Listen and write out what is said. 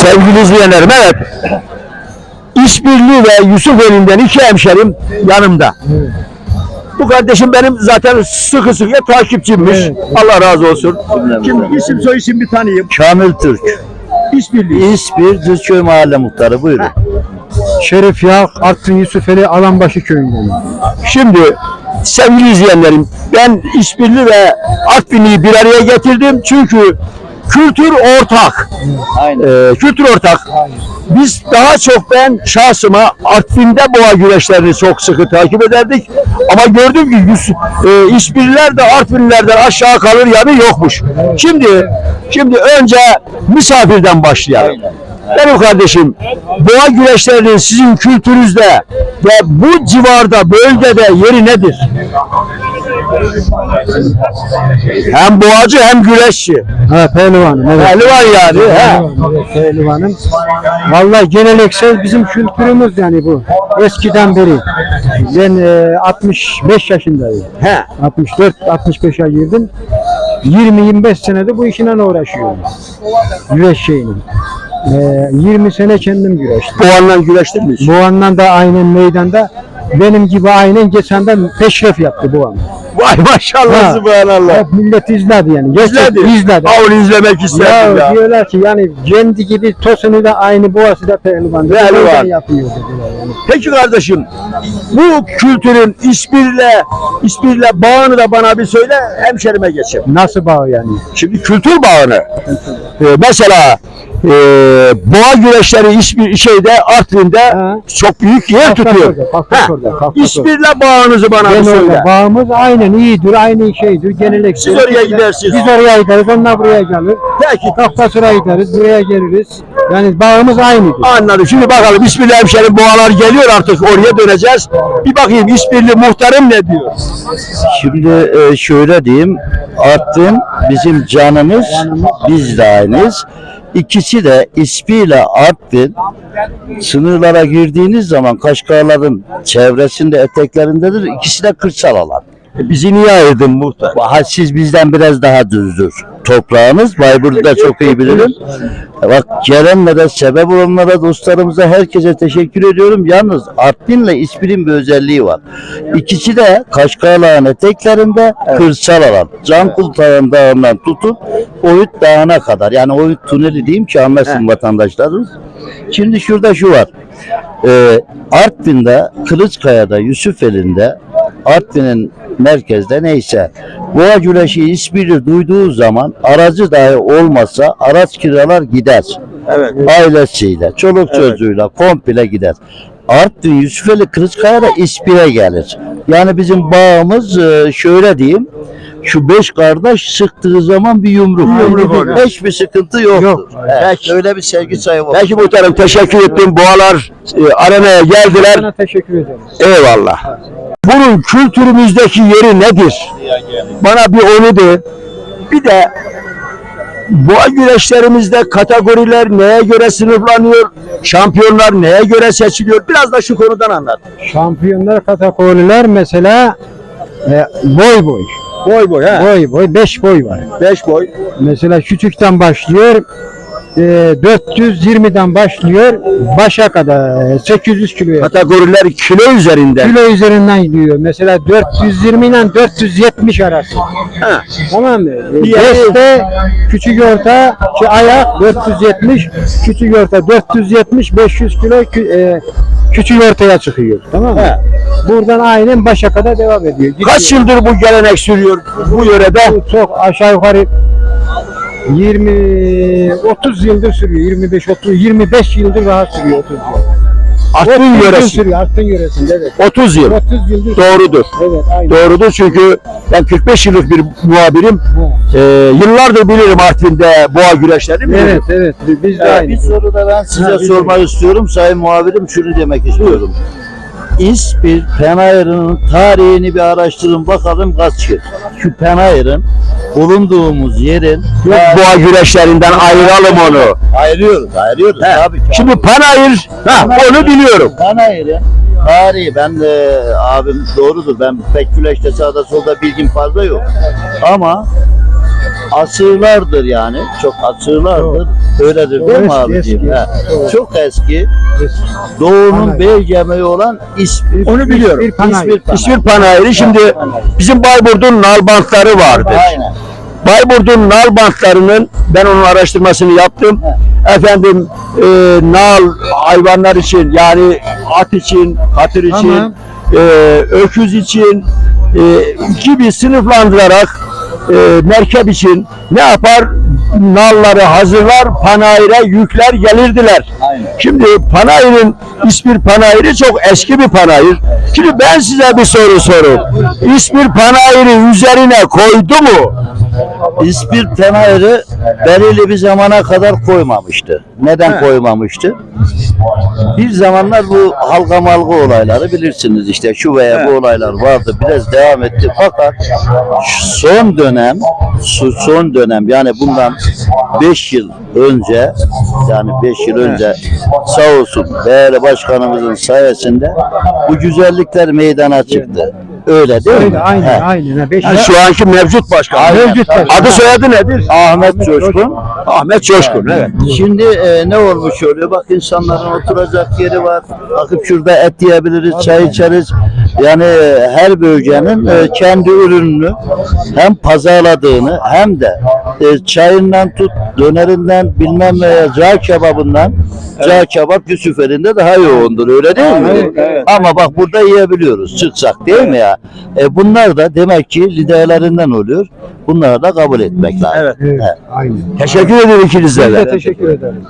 Sevgili izleyenlerim evet. İşbirliği ve Yusuf elinden iki hemşerim yanımda. Bu kardeşim benim zaten sıkı sıkıya takipçimmiş. Allah razı olsun. Şimdi isim soy isim bir tanıyayım. Kamil Türk. İşbirliği. İspir Düzköy Mahalle Muhtarı buyurun. Şerif Yağ, Artvin Yusufeli Alanbaşı köyünden. Şimdi sevgili izleyenlerim ben işbirliği ve Artvin'i bir araya getirdim. Çünkü kültür ortak. Aynen. Ee, kültür ortak. Biz daha çok ben şahsıma Artvin'de boğa güreşlerini çok sıkı takip ederdik. Ama gördüm ki yüz, e, işbirliler de Artvinlilerden aşağı kalır yanı yokmuş. Şimdi şimdi önce misafirden başlayalım. Benim kardeşim boğa güreşlerinin sizin kültürünüzde ve bu civarda bölgede yeri nedir? Hem boğacı hem güreşçi. Ha pehlivanım evet. Pehlivan yani. He. Evet, pehlivanım. Vallahi geleneksel bizim kültürümüz yani bu. Eskiden beri. Ben e, 65 yaşındayım. He. 64 65'e girdim. 20-25 senedir bu işinle uğraşıyorum. Güreş şeyini. E, 20 sene kendim güreştim. Boğanla güreştin mi? hiç? Bu andan da aynen meydanda benim gibi aynen geçen de peşref yaptı bu an. Vay maşallah Ha. subhanallah. Hep millet izledi yani. Gerçekten İzledi. izledi. İzlemek isterdim Ya, ya. diyorlar ki yani kendi gibi Tosun'u da aynı boğası da pehlivan. Pehlivan. Yapıyor dediler. Peki kardeşim bu kültürün işbirle işbirle bağını da bana bir söyle hemşerime geçeyim. Nasıl bağ yani? Şimdi kültür bağını e, mesela e, boğa güreşleri işbir şeyde Artvin'de Ha. çok büyük yer Kafkas tutuyor. orada, Ha. orada, Kafkas İşbirle bağınızı bana Ben söyle. orada bağımız aynen iyidir, aynı şeydir, geleneksel. Siz oraya gidersiniz. Biz oraya gideriz, onlar buraya gelir. Peki Kafkas'a gideriz, buraya geliriz. Yani bağımız aynıdır. Anladım. Şimdi bakalım İsmirli hemşerim boğalar geliyor artık oraya döneceğiz. Bir bakayım İsmirli muhtarım ne diyor? Şimdi e, şöyle diyeyim. Artvin bizim canımız. Biz de aynıyız. İkisi de İSPI ile Artvin sınırlara girdiğiniz zaman Kaşgarların çevresinde eteklerindedir. İkisi de kırsal alan. Bizi niye ayırdın muhtar? Ha, siz bizden biraz daha düzdür. Toprağınız Bayburt'u çok iyi bilirim. Bak gelenlere, sebep olanlara, dostlarımıza, herkese teşekkür ediyorum. Yalnız Artvin'le İspir'in bir özelliği var. İkisi de Kaşgarlağın eteklerinde kırsal alan. Can Kultağın Dağı'ndan tutun Oyut Dağı'na kadar. Yani Oyut Tüneli diyeyim ki anlasın vatandaşlarımız. Şimdi şurada şu var. Ee, Artvin'de, Kılıçkaya'da, Yusufeli'nde, Artvin'in merkezde neyse boğa güreşi ismini duyduğu zaman aracı dahi olmasa araç kiralar gider. Evet. Ailesiyle, çoluk çocuğuyla komple gider. Artvin, Yusufeli, Kılıçkaya'da ispire gelir. Yani bizim bağımız e, şöyle diyeyim. Şu beş kardeş sıktığı zaman bir yumruk. Yumruk oluyor. Hiçbir sıkıntı yoktur. Yok. Evet, Peki. öyle bir sevgi sayı var. Peki muhtarım teşekkür ettim. Boğalar e, arenaya geldiler. Sana teşekkür ederim. Eyvallah. Bunun kültürümüzdeki yeri nedir? Bana bir onu de. Bir de boğa güreşlerimizde kategoriler neye göre sınıflanıyor? Şampiyonlar neye göre seçiliyor? Biraz da şu konudan anlat. Şampiyonlar kategoriler mesela e, boy boy. Boy boy ha. Boy boy 5 boy var. 5 boy. Mesela küçükten başlıyor. E, 420'den başlıyor başa kadar e, 800 kiloya. Kategoriler kilo üzerinden. Kilo üzerinden gidiyor. Mesela 420 ile 470 arası. Ha. Tamam mı? Diğeri- Deste küçük orta ayak 470 küçük orta 470 500 kilo e, küçük ortaya çıkıyor. Tamam mı? He. Buradan aynen başa kadar devam ediyor. Gidiyor. Kaç yıldır bu gelenek sürüyor bu yörede? Çok aşağı yukarı 20 30 yıldır sürüyor. 25 30 25 yıldır rahat sürüyor 30 yıl. Artvin 30 yıl yöresi. sürüyor Artvin yöresinde evet. 30 yıl. 30 yıldır. Doğrudur. Evet aynen. Doğrudur çünkü ben 45 yıllık bir muhabirim. Ha. Ee, yıllardır bilirim Artvin'de boğa güreşlerini. bilirim. Evet evet biz de Evet, aynı. bir soru da ben size Ha, sormak istiyorum. Sayın muhabirim şunu demek istiyorum. İspir Penayır'ın tarihini bir araştırın bakalım kaç yıl. Şu Penayır'ın bulunduğumuz yerin Yok, boğa güreşlerinden ayıralım onu. ayırıyoruz, ayırıyoruz. He. Tabii ki. Şimdi Panayır, ha, onu biliyorum. Panayır'ın tarihi ben de abim doğrudur. Ben pek güleşte sağda solda bilgim fazla yok. Ama asırlardır yani. Çok asırlardır. Öyledir değil mi Eski, abiciğim? eski. He. Doğru. Çok eski. Doğu'nun bey yemeği olan İspir. Onu biliyorum. Bir panayır. İspir Panayır. İsmir Panayırı şimdi bizim Bayburt'un nalbantları vardır. Aynen. Bayburt'un nal bantlarının ben onun araştırmasını yaptım. Efendim e, nal hayvanlar için yani at için, katır için, Tamam. e, öküz için e, gibi sınıflandırarak e, merkep için ne yapar? Nalları hazırlar, panayıra yükler gelirdiler. Aynen. Şimdi Panayır'ın İspir Panayırı çok eski bir panayır. Şimdi ben size bir soru sorayım. İspir Panayır'ı üzerine koydu mu? İspir Panayırı belirli bir zamana kadar koymamıştı. Neden koymamıştı? Bir zamanlar bu halka malga olayları bilirsiniz işte şu veya bu olaylar vardı biraz devam etti fakat son dönem son dönem yani bundan 5 yıl önce yani 5 yıl önce sağ olsun değerli başkanımızın sayesinde bu güzellikler meydana çıktı. Öyle değil mi? Öyle, aynen, He. aynen. Beş Yani şu anki mevcut başkan. Aynen, Mevcut tabii. başkan. Adı soyadı nedir? Ahmet Coşkun. Ahmet Coşkun. Evet. Şimdi e, ne olmuş oluyor? Bak insanların oturacak yeri var. Bakıp şurada et yiyebiliriz, çay içeriz. Yani her bölgenin e, kendi ürününü hem pazarladığını hem de e, çayından tut, dönerinden bilmem ne, cağ kebabından Cağ kebap Yusufeli'nde daha yoğundur öyle değil mi? Evet, evet. Ama bak burada yiyebiliyoruz çıksak değil mi ya? E, bunlar da demek ki liderlerinden oluyor. Bunları da kabul etmek lazım. Evet. Evet, Evet. aynen. Teşekkür ederim ikinize Biz de. teşekkür ederiz.